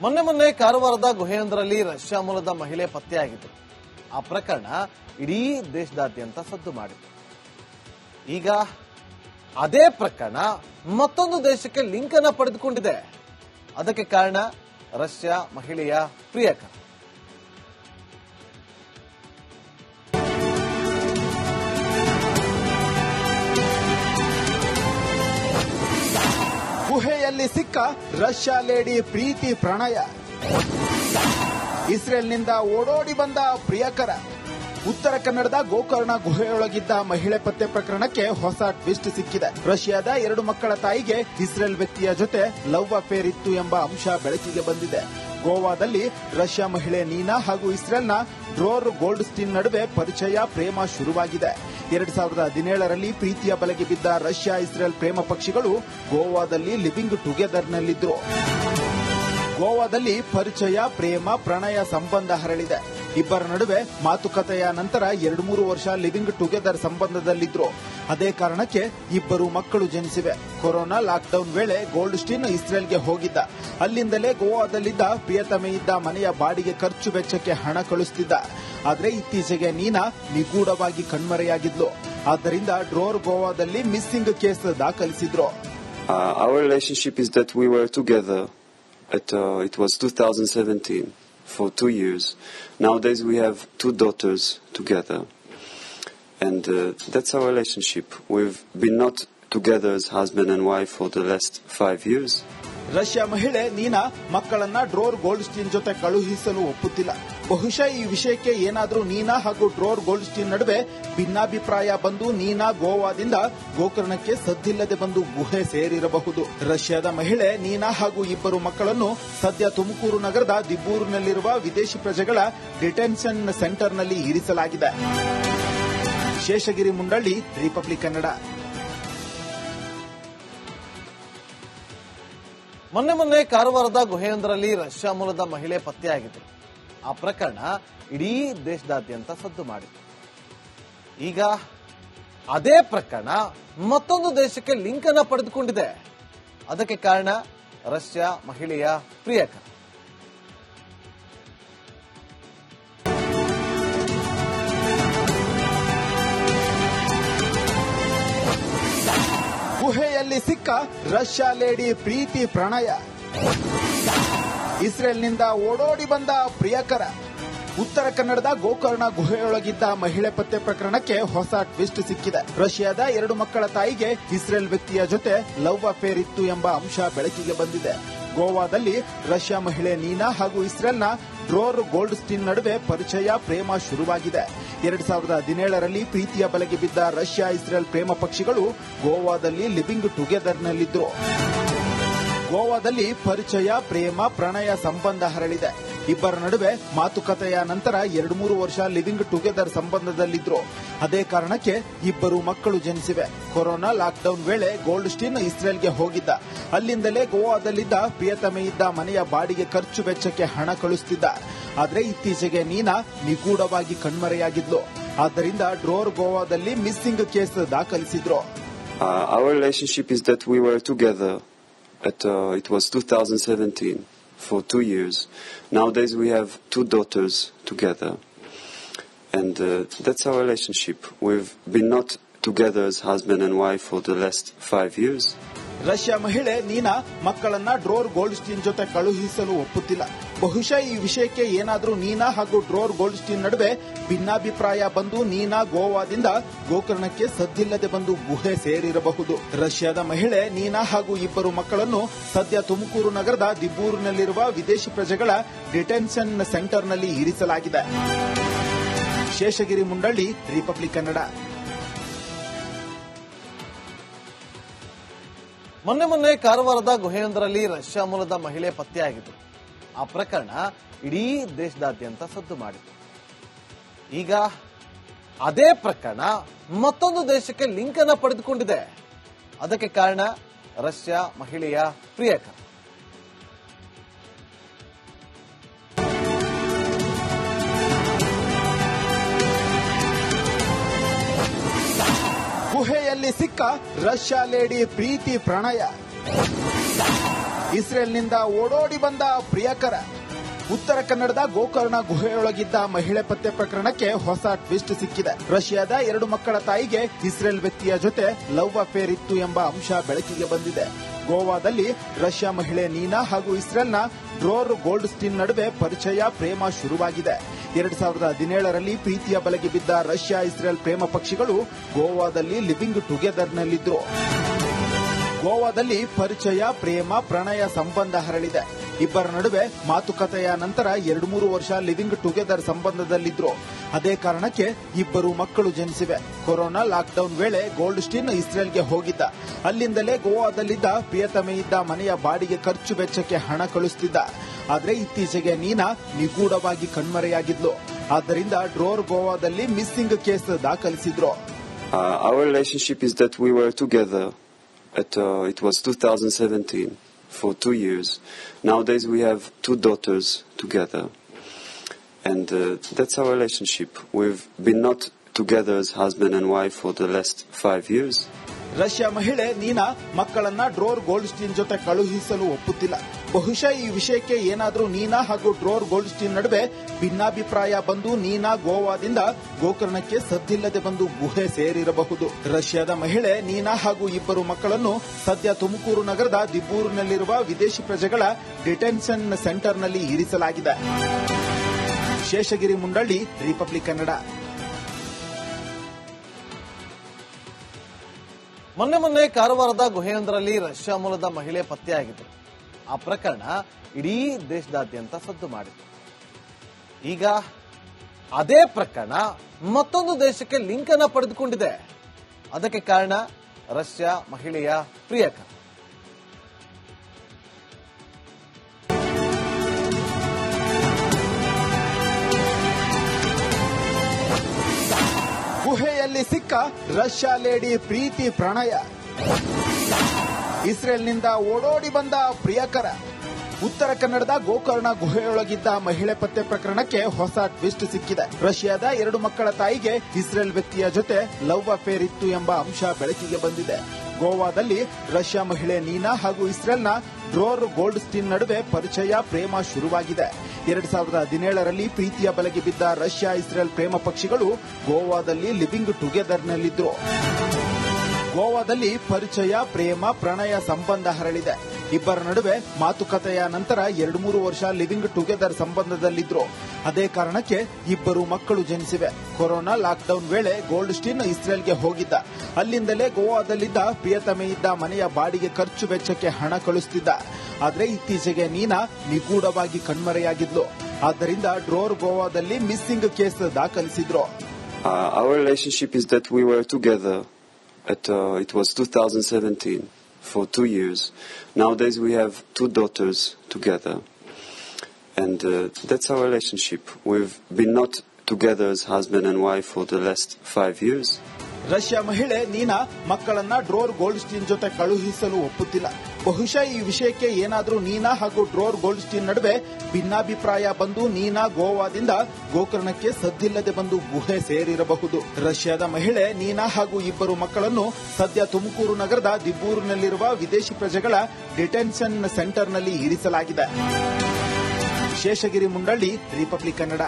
ಮೊನ್ನೆ ಮೊನ್ನೆ ಕಾರವಾರದ ಗುಹೆಯೊಂದರಲ್ಲಿ ರಷ್ಯಾ ಮೂಲದ ಮಹಿಳೆ ಪತ್ತೆಯಾಗಿತ್ತು. ಆ ಪ್ರಕರಣ ಇಡೀ ದೇಶದಾದ್ಯಂತ ಸದ್ದು ಮಾಡಿತು ಈಗ ಅದೇ ಪ್ರಕರಣ ಮತ್ತೊಂದು ದೇಶಕ್ಕೆ ಲಿಂಕ್ ಅನ್ನ ಪಡೆದುಕೊಂಡಿದೆ. ಅದಕ್ಕೆ ಕಾರಣ ರಷ್ಯಾ ಮಹಿಳೆಯ ಪ್ರಿಯಕರ. ಗುಹೆಯಲ್ಲಿ ಸಿಕ್ಕ ರಷ್ಯಾ ಲೇಡಿ ಪ್ರೀತಿ ಪ್ರಣಯ. ಇಸ್ರೇಲ್ನಿಂದ ಓಡೋಡಿ ಬಂದ ಪ್ರಿಯಕರ. ಉತ್ತರ ಕನ್ನಡದ ಗೋಕರ್ಣ ಗುಹೆಯೊಳಗಿದ್ದ ಮಹಿಳೆ ಪತ್ತೆ ಪ್ರಕರಣಕ್ಕೆ ಹೊಸ ಟ್ವಿಸ್ಟ್ ಸಿಕ್ಕಿದೆ. ರಷ್ಯಾದ ಎರಡು ಮಕ್ಕಳ ತಾಯಿಗೆ ಇಸ್ರೇಲ್ ವ್ಯಕ್ತಿಯ ಜೊತೆ ಲವ್ ಅಫೇರ್ ಇತ್ತು ಎಂಬ ಅಂಶ ಬೆಳಕಿಗೆ ಬಂದಿದೆ. ಗೋವಾದಲ್ಲಿ ರಷ್ಯಾ ಮಹಿಳೆ ನೀನಾ ಹಾಗೂ ಇಸ್ರೇಲ್ನ ಡ್ರೋರ್ ಗೋಲ್ಡ್ ಸ್ಟೀನ್ ನಡುವೆ ಪರಿಚಯ ಪ್ರೇಮ ಶುರುವಾಗಿದೆ. ಎರಡ್ ಸಾವಿರದ ಹದಿನೇಳರಲ್ಲಿ ಪ್ರೀತಿಯ ಬಲೆಗೆ ಬಿದ್ದ ರಷ್ಯಾ ಇಸ್ರೇಲ್ ಪ್ರೇಮ ಪಕ್ಷಿಗಳು ಗೋವಾದಲ್ಲಿ ಲಿವಿಂಗ್ ಟುಗೆದರ್ನಲ್ಲಿದ್ದರು ಗೋವಾದಲ್ಲಿ ಪರಿಚಯ, ಪ್ರೇಮ, ಪ್ರಣಯ ಸಂಬಂಧ ಹರಳಿದೆ. ಇಬ್ಬರ ನಡುವೆ ಮಾತುಕತೆಯ ನಂತರ ಎರಡು ಮೂರು ವರ್ಷ ಲಿವಿಂಗ್ ಟುಗೆದರ್ ಸಂಬಂಧದಲ್ಲಿದ್ರು. ಅದೇ ಕಾರಣಕ್ಕೆ ಇಬ್ಬರು ಮಕ್ಕಳು ಜನಿಸಿವೆ. ಕೊರೋನಾ ಲಾಕ್ಡೌನ್ ವೇಳೆ ಗೋಲ್ಡ್ ಸ್ಟೀನ್ ಇಸ್ರೇಲ್ಗೆ ಹೋಗಿದ್ದ. ಅಲ್ಲಿಂದಲೇ ಗೋವಾದಲ್ಲಿದ್ದ ಪ್ರಿಯತಮೆ ಇದ್ದ ಮನೆಯ ಬಾಡಿಗೆ ಖರ್ಚು ವೆಚ್ಚಕ್ಕೆ ಹಣ ಕಳಿಸುತ್ತಿದ್ದ ಆದರೆ ಇತ್ತೀಚೆಗೆ ನೀನಾ ನಿಗೂಢವಾಗಿ ಕಣ್ಮರೆಯಾಗಿದ್ಲು. ಆದ್ದರಿಂದ ಡ್ರೋರ್ ಗೋವಾದಲ್ಲಿ ಮಿಸ್ಸಿಂಗ್ ಕೇಸ್ ದಾಖಲಿಸಿದ್ರು. Uh, our relationship is that we were together at uh, it was 2017 for two years. Nowadays we have two daughters together, and uh, that's our relationship. We've been not together as husband and wife for the last five years. Russia ಮಹಿಳೆ Nina ಮಕ್ಕಳನ್ನ ಡ್ರೋರ್ gold ಸ್ಟೀನ್ ಜೊತೆ ಕಳುಹಿಸಲು ಒಪ್ಪುತ್ತಿಲ್ಲ ಬಹುಶಃ ಈ ವಿಷಯಕ್ಕೆ ಏನಾದರೂ ನೀನಾ ಹಾಗೂ ಡ್ರೋರ್ gold ಸ್ಟೀನ್ ನಡುವೆ ಭಿನ್ನಾಭಿಪ್ರಾಯ ಬಂದು ನೀನಾ ಗೋವಾದಿಂದ ಗೋಕರ್ಣಕ್ಕೆ ಸದ್ದಿಲ್ಲದೆ ಬಂದು ಗುಹೆ ಸೇರಿರಬಹುದು. ರಷ್ಯಾದ ಮಹಿಳೆ, ನೀನಾ ಹಾಗೂ ಇಬ್ಬರು ಮಕ್ಕಳನ್ನು ಸದ್ಯ ತುಮಕೂರು ನಗರದ ದಿಬ್ಬೂರಿನಲ್ಲಿರುವ ವಿದೇಶಿ ಪ್ರಜೆಗಳ ಡಿಟೆನ್ಷನ್ ಸೆಂಟರ್ನಲ್ಲಿ ಇರಿಸಲಾಗಿದೆ. ಶೇಷಗಿರಿ ಮುಂಡಳ್ಳಿ, ರಿಪಬ್ಲಿಕ್ ಕನ್ನಡ. ಮೊನ್ನೆ ಮೊನ್ನೆ ಕಾರವಾರದ ಗುಹೆಯೊಂದರಲ್ಲಿ ರಷ್ಯಾ ಮೂಲದ ಮಹಿಳೆ ಪತ್ತೆಯಾಗಿತ್ತು ಆ ಪ್ರಕರಣ ಇಡೀ ದೇಶದಾದ್ಯಂತ ಸದ್ದು ಮಾಡಿತು. ಈಗ ಅದೇ ಪ್ರಕರಣ ಮತ್ತೊಂದು ದೇಶಕ್ಕೆ ಲಿಂಕ್ ಅನ್ನ ಪಡೆದುಕೊಂಡಿದೆ. ಅದಕ್ಕೆ ಕಾರಣ ರಷ್ಯಾ ಮಹಿಳೆಯ ಪ್ರಿಯಕ. ಗುಹೆಯಲ್ಲಿ ಸಿಕ್ಕ ರಷ್ಯಾ ಲೇಡಿ ಪ್ರೀತಿ ಪ್ರಣಯ. ಇಸ್ರೇಲ್ನಿಂದ ಓಡೋಡಿ ಬಂದ ಪ್ರಿಯಕರ, ಉತ್ತರ ಕನ್ನಡದ ಗೋಕರ್ಣ ಗುಹೆಯೊಳಗಿದ್ದ ಮಹಿಳೆ ಪತ್ತೆ ಪ್ರಕರಣಕ್ಕೆ ಹೊಸ ಟ್ವಿಸ್ಟ್ ಸಿಕ್ಕಿದೆ. ರಷ್ಯಾದ ಎರಡು ಮಕ್ಕಳ ತಾಯಿಗೆ ಇಸ್ರೇಲ್ ವ್ಯಕ್ತಿಯ ಜೊತೆ ಲವ್ ಅಫೇರ್ ಇತ್ತು ಎಂಬ ಅಂಶ ಬೆಳಕಿಗೆ ಬಂದಿದೆ. ಗೋವಾದಲ್ಲಿ ರಷ್ಯಾ ಮಹಿಳೆ ನೀನಾ ಹಾಗೂ ಇಸ್ರೇಲ್ನ ಡ್ರೋರ್ ಗೋಲ್ಡ್ ಸ್ಟೀನ್ ನಡುವೆ ಪರಿಚಯ ಪ್ರೇಮ ಶುರುವಾಗಿದೆ. ಎರಡ್ ಸಾವಿರದ ಹದಿನೇಳರಲ್ಲಿ ಪ್ರೀತಿಯ ಬಲೆಗೆ ಬಿದ್ದ ರಷ್ಯಾ ಇಸ್ರೇಲ್ ಪ್ರೇಮ ಪಕ್ಷಿಗಳು ಗೋವಾದಲ್ಲಿ ಲಿವಿಂಗ್ ಟುಗೆದರ್ನಲ್ಲಿದ್ರು. ಗೋವಾದಲ್ಲಿ ಪರಿಚಯ ಪ್ರೇಮ ಪ್ರಣಯ ಸಂಬಂಧ ಹರಳಿದೆ. ಇಬ್ಬರ ನಡುವೆ ಮಾತುಕತೆಯ ನಂತರ ಎರಡು ಮೂರು ವರ್ಷ ಲಿವಿಂಗ್ ಟುಗೆದರ್ ಸಂಬಂಧದಲ್ಲಿದ್ರು. ಅದೇ ಕಾರಣಕ್ಕೆ ಇಬ್ಬರು ಮಕ್ಕಳು ಜನಿಸಿವೆ. ಕೊರೋನಾ ಲಾಕ್ಡೌನ್ ವೇಳೆ ಗೋಲ್ಡ್ ಸ್ಟೀನ್ ಇಸ್ರೇಲ್ಗೆ ಹೋಗಿದ್ದ. ಅಲ್ಲಿಂದಲೇ ಗೋವಾದಲ್ಲಿದ್ದ ಪ್ರಿಯತಮೆ ಇದ್ದ ಮನೆಯ ಬಾಡಿಗೆ ಖರ್ಚು ವೆಚ್ಚಕ್ಕೆ ಹಣ ಕಳಿಸುತ್ತಿದ್ದ ಆದರೆ ಇತ್ತೀಚೆಗೆ ನೀನಾ ನಿಗೂಢವಾಗಿ ಕಣ್ಮರೆಯಾಗಿದ್ಲು. ಆದ್ದರಿಂದ ಡ್ರೋರ್ ಗೋವಾದಲ್ಲಿ ಮಿಸ್ಸಿಂಗ್ ಕೇಸ್ ದಾಖಲಿಸಿದ್ರು. Uh, our relationship is that we were together. at uh, it was 2017 for two years. Nowadays we have two daughters together, and uh, that's our relationship. We've been not together as husband and wife for the last five years. Russia ಮಹಿಳೆ Nina ಮಕ್ಕಳನ್ನ ಡ್ರೋರ್ gold ಸ್ಟೀನ್ ಜೊತೆ ಕಳುಹಿಸಲು ಒಪ್ಪುತ್ತಿಲ್ಲ ಬಹುಶಃ ಈ ವಿಷಯಕ್ಕೆ ಏನಾದರೂ ನೀನಾ ಹಾಗೂ ಡ್ರೋರ್ gold ಸ್ಟೀನ್ ನಡುವೆ ಭಿನ್ನಾಭಿಪ್ರಾಯ ಬಂದು ನೀನಾ ಗೋವಾದಿಂದ ಗೋಕರ್ಣಕ್ಕೆ ಸದ್ದಿಲ್ಲದೆ ಬಂದು ಗುಹೆ ಸೇರಿರಬಹುದು. ರಷ್ಯಾದ ಮಹಿಳೆ, ನೀನಾ ಹಾಗೂ ಇಬ್ಬರು ಮಕ್ಕಳನ್ನು ಸದ್ಯ ತುಮಕೂರು ನಗರದ ದಿಬ್ಬೂರಿನಲ್ಲಿರುವ ವಿದೇಶಿ ಪ್ರಜೆಗಳ ಡಿಟೆನ್ಷನ್ ಸೆಂಟರ್ನಲ್ಲಿ ಇರಿಸಲಾಗಿದೆ. ಶೇಷಗಿರಿ ಮುಂಡಳ್ಳಿ, ರಿಪಬ್ಲಿಕ್ ಕನ್ನಡ. ಮೊನ್ನೆ ಮೊನ್ನೆ ಕಾರವಾರದ ಗುಹೆಯೊಂದರಲ್ಲಿ ರಷ್ಯಾ ಮೂಲದ ಮಹಿಳೆ ಪತ್ತೆಯಾಗಿತ್ತು ಆ ಪ್ರಕರಣ ಇಡೀ ದೇಶದಾದ್ಯಂತ ಸದ್ದು ಮಾಡಿತು ಈಗ ಅದೇ ಪ್ರಕರಣ ಮತ್ತೊಂದು ದೇಶಕ್ಕೆ ಲಿಂಕ್ ಅನ್ನ ಪಡೆದುಕೊಂಡಿದೆ. ಅದಕ್ಕೆ ಕಾರಣ ರಷ್ಯಾ ಮಹಿಳೆಯ ಪ್ರಿಯಕ. ಗುಹೆಯಲ್ಲಿ ಸಿಕ್ಕ ರಷ್ಯಾ ಲೇಡಿ ಪ್ರೀತಿ ಪ್ರಣಯ. ಇಸ್ರೇಲ್ನಿಂದ ಓಡೋಡಿ ಬಂದ ಪ್ರಿಯಕರ, ಉತ್ತರ ಕನ್ನಡದ ಗೋಕರ್ಣ ಗುಹೆಯೊಳಗಿದ್ದ ಮಹಿಳೆ ಪತ್ತೆ ಪ್ರಕರಣಕ್ಕೆ ಹೊಸ ಟ್ವಿಸ್ಟ್ ಸಿಕ್ಕಿದೆ. ರಷ್ಯಾದ ಎರಡು ಮಕ್ಕಳ ತಾಯಿಗೆ ಇಸ್ರೇಲ್ ವ್ಯಕ್ತಿಯ ಜೊತೆ ಲವ್ ಅಫೇರ್ ಇತ್ತು ಎಂಬ ಅಂಶ ಬೆಳಕಿಗೆ ಬಂದಿದೆ. ಗೋವಾದಲ್ಲಿ ರಷ್ಯಾ ಮಹಿಳೆ ನೀನಾ ಹಾಗೂ ಇಸ್ರೇಲ್ನ ಡ್ರೋರ್ ಗೋಲ್ಡ್ ಸ್ಟೀನ್ ನಡುವೆ ಪರಿಚಯ, ಪ್ರೇಮ ಶುರುವಾಗಿದೆ. ಎರಡ್ ಸಾವಿರದ ಹದಿನೇಳರಲ್ಲಿ ಪ್ರೀತಿಯ ಬಲೆಗೆ ಬಿದ್ದ ರಷ್ಯಾ ಇಸ್ರೇಲ್ ಪ್ರೇಮ ಪಕ್ಷಿಗಳು ಗೋವಾದಲ್ಲಿ ಲಿವಿಂಗ್ ಟುಗೆದರ್ನಲ್ಲಿದ್ರು. ಗೋವಾದಲ್ಲಿ ಪರಿಚಯ, ಪ್ರೇಮ, ಪ್ರಣಯ ಸಂಬಂಧ ಹರಳಿದೆ. ಇಬ್ಬರ ನಡುವೆ ಮಾತುಕತೆಯ ನಂತರ ಎರಡು ಮೂರು ವರ್ಷ ಲಿವಿಂಗ್ ಟುಗೆದರ್ ಸಂಬಂಧದಲ್ಲಿದ್ರು. ಅದೇ ಕಾರಣಕ್ಕೆ ಇಬ್ಬರು ಮಕ್ಕಳು ಜನಿಸಿವೆ. ಕೊರೋನಾ ಲಾಕ್ಡೌನ್ ವೇಳೆ ಗೋಲ್ಡ್ ಸ್ಟೀನ್ ಇಸ್ರೇಲ್ಗೆ ಹೋಗಿದ್ದ. ಅಲ್ಲಿಂದಲೇ ಗೋವಾದಲ್ಲಿದ್ದ ಪ್ರಿಯತಮೆಯಿದ್ದ ಮನೆಯ ಬಾಡಿಗೆ ಖರ್ಚು ವೆಚ್ಚಕ್ಕೆ ಹಣ ಕಳಿಸುತ್ತಿದ್ದ ಆದರೆ ಇತ್ತೀಚೆಗೆ ನೀನಾ ನಿಗೂಢವಾಗಿ ಕಣ್ಮರೆಯಾಗಿದ್ಲು. ಆದ್ದರಿಂದ ಡ್ರೋರ್ ಗೋವಾದಲ್ಲಿ ಮಿಸ್ಸಿಂಗ್ ಕೇಸ್ ದಾಖಲಿಸಿದ್ರು. Uh, our relationship is that we were together at, uh, it was 2017 for two years. Nowadays we have two daughters together. And uh, that's our relationship. We've been not together as husband and wife for the last five years. Russia ಮಹಿಳೆ Nina ಮಕ್ಕಳನ್ನ ಡ್ರೋರ್ gold ಸ್ಟೀನ್ ಜೊತೆ ಕಳುಹಿಸಲು ಒಪ್ಪುತ್ತಿಲ್ಲ ಬಹುಶಃ ಈ ವಿಷಯಕ್ಕೆ ಏನಾದರೂ ನೀನಾ ಹಾಗೂ ಡ್ರೋರ್ gold ಸ್ಟೀನ್ ನಡುವೆ ಭಿನ್ನಾಭಿಪ್ರಾಯ ಬಂದು ನೀನಾ ಗೋವಾದಿಂದ ಗೋಕರ್ಣಕ್ಕೆ ಸದ್ದಿಲ್ಲದೆ ಬಂದು ಗುಹೆ ಸೇರಿರಬಹುದು. ರಷ್ಯಾದ ಮಹಿಳೆ, ನೀನಾ ಹಾಗೂ ಇಬ್ಬರು ಮಕ್ಕಳನ್ನು ಸದ್ಯ ತುಮಕೂರು ನಗರದ ದಿಬ್ಬೂರಿನಲ್ಲಿರುವ ವಿದೇಶಿ ಪ್ರಜೆಗಳ ಡಿಟೆನ್ಷನ್ ಸೆಂಟರ್ನಲ್ಲಿ ಇರಿಸಲಾಗಿದೆ. ಶೇಷಗಿರಿ ಮುಂಡಳ್ಳಿ, ರಿಪಬ್ಲಿಕ್ ಕನ್ನಡ. ಮೊನ್ನೆ ಮೊನ್ನೆ ಕಾರವಾರದ ಗುಹೆಯೊಂದರಲ್ಲಿ ರಷ್ಯಾ ಮೂಲದ ಮಹಿಳೆ ಪತ್ತೆಯಾಗಿದ್ರು ಆ ಪ್ರಕರಣ ಇಡೀ ದೇಶದಾದ್ಯಂತ ಸದ್ದು ಮಾಡಿತು ಈಗ ಅದೇ ಪ್ರಕರಣ ಮತ್ತೊಂದು ದೇಶಕ್ಕೆ ಲಿಂಕ್ ಅನ್ನ ಪಡೆದುಕೊಂಡಿದೆ. ಅದಕ್ಕೆ ಕಾರಣ ರಷ್ಯಾ ಮಹಿಳೆಯ ಪ್ರಿಯಕ. ಗುಹೆಯಲ್ಲಿ ಸಿಕ್ಕ ರಷ್ಯಾ ಲೇಡಿ ಪ್ರೀತಿ ಪ್ರಣಯ. ಇಸ್ರೇಲ್ನಿಂದ ಓಡೋಡಿ ಬಂದ ಪ್ರಿಯಕರ, ಉತ್ತರ ಕನ್ನಡದ ಗೋಕರ್ಣ ಗುಹೆಯೊಳಗಿದ್ದ ಮಹಿಳೆ ಪತ್ತೆ ಪ್ರಕರಣಕ್ಕೆ ಹೊಸ ಟ್ವಿಸ್ಟ್ ಸಿಕ್ಕಿದೆ. ರಷ್ಯಾದ ಎರಡು ಮಕ್ಕಳ ತಾಯಿಗೆ ಇಸ್ರೇಲ್ ವ್ಯಕ್ತಿಯ ಜೊತೆ ಲವ್ ಅಫೇರ್ ಇತ್ತು ಎಂಬ ಅಂಶ ಬೆಳಕಿಗೆ ಬಂದಿದೆ. ಗೋವಾದಲ್ಲಿ ರಷ್ಯಾ ಮಹಿಳೆ ನೀನಾ ಹಾಗೂ ಇಸ್ರೇಲ್ನ ಡ್ರೋರ್ ಗೋಲ್ಡ್ ಸ್ಟೀನ್ ನಡುವೆ ಪರಿಚಯ ಪ್ರೇಮ ಶುರುವಾಗಿದೆ. ಎರಡ್ ಸಾವಿರದ ಹದಿನೇಳರಲ್ಲಿ ಪ್ರೀತಿಯ ಬಲೆಗೆ ಬಿದ್ದ ರಷ್ಯಾ ಇಸ್ರೇಲ್ ಪ್ರೇಮ ಪಕ್ಷಿಗಳು ಗೋವಾದಲ್ಲಿ ಲಿವಿಂಗ್ ಟುಗೆದರ್ನಲ್ಲಿದ್ರು. ಗೋವಾದಲ್ಲಿ ಪರಿಚಯ, ಪ್ರೇಮ, ಪ್ರಣಯ ಸಂಬಂಧ ಹರಳಿದೆ. ಇಬ್ಬರ ನಡುವೆ ಮಾತುಕತೆಯ ನಂತರ ಎರಡು ಮೂರು ವರ್ಷ ಲಿವಿಂಗ್ ಟುಗೆದರ್ ಸಂಬಂಧದಲ್ಲಿದ್ರು. ಅದೇ ಕಾರಣಕ್ಕೆ ಇಬ್ಬರು ಮಕ್ಕಳು ಜನಿಸಿವೆ. ಕೊರೋನಾ ಲಾಕ್ಡೌನ್ ವೇಳೆ ಗೋಲ್ಡ್ ಸ್ಟೀನ್ ಇಸ್ರೇಲ್ಗೆ ಹೋಗಿದ್ದ. ಅಲ್ಲಿಂದಲೇ ಗೋವಾದಲ್ಲಿದ್ದ ಪ್ರಿಯತಮೆ ಇದ್ದ ಮನೆಯ ಬಾಡಿಗೆ ಖರ್ಚು ವೆಚ್ಚಕ್ಕೆ ಹಣ ಕಳಿಸುತ್ತಿದ್ದ ಆದರೆ ಇತ್ತೀಚೆಗೆ ನೀನಾ ನಿಗೂಢವಾಗಿ ಕಣ್ಮರೆಯಾಗಿದ್ಲು. ಆದ್ದರಿಂದ ಡ್ರೋರ್ ಗೋವಾದಲ್ಲಿ ಮಿಸ್ಸಿಂಗ್ ಕೇಸ್ ದಾಖಲಿಸಿದ್ರು. At, uh, it was 2017 for two years. Nowadays we have two daughters together. And uh, that's our relationship. We've been not together as husband and wife for the last five years. Russia ಮಹಿಳೆ Nina ಮಕ್ಕಳನ್ನ ಡ್ರೋರ್ gold ಸ್ಟೀನ್ ಜೊತೆ ಕಳುಹಿಸಲು ಒಪ್ಪುತ್ತಿಲ್ಲ. ಬಹುಶಃ ಈ ವಿಷಯಕ್ಕೆ ಏನಾದರೂ ನೀನಾ ಹಾಗೂ ಡ್ರೋರ್ gold ಸ್ಟೀನ್ ನಡುವೆ ಭಿನ್ನಾಭಿಪ್ರಾಯ ಬಂದು ನೀನಾ ಗೋವಾದಿಂದ ಗೋಕರ್ಣಕ್ಕೆ ಸದ್ದಿಲ್ಲದೆ ಬಂದು ಗುಹೆ ಸೇರಿರಬಹುದು. ರಷ್ಯಾದ ಮಹಿಳೆ, ನೀನಾ ಹಾಗೂ ಇಬ್ಬರು ಮಕ್ಕಳನ್ನು ಸದ್ಯ ತುಮಕೂರು ನಗರದ ದಿಬ್ಬೂರಿನಲ್ಲಿರುವ ವಿದೇಶಿ ಪ್ರಜೆಗಳ ಡಿಟೆನ್ಷನ್ ಸೆಂಟರ್ನಲ್ಲಿ ಇರಿಸಲಾಗಿದೆ. ಶೇಷಗಿರಿ, ಮುಂಡಳ್ಳಿ, ರಿಪಬ್ಲಿಕ್ ಕನ್ನಡ.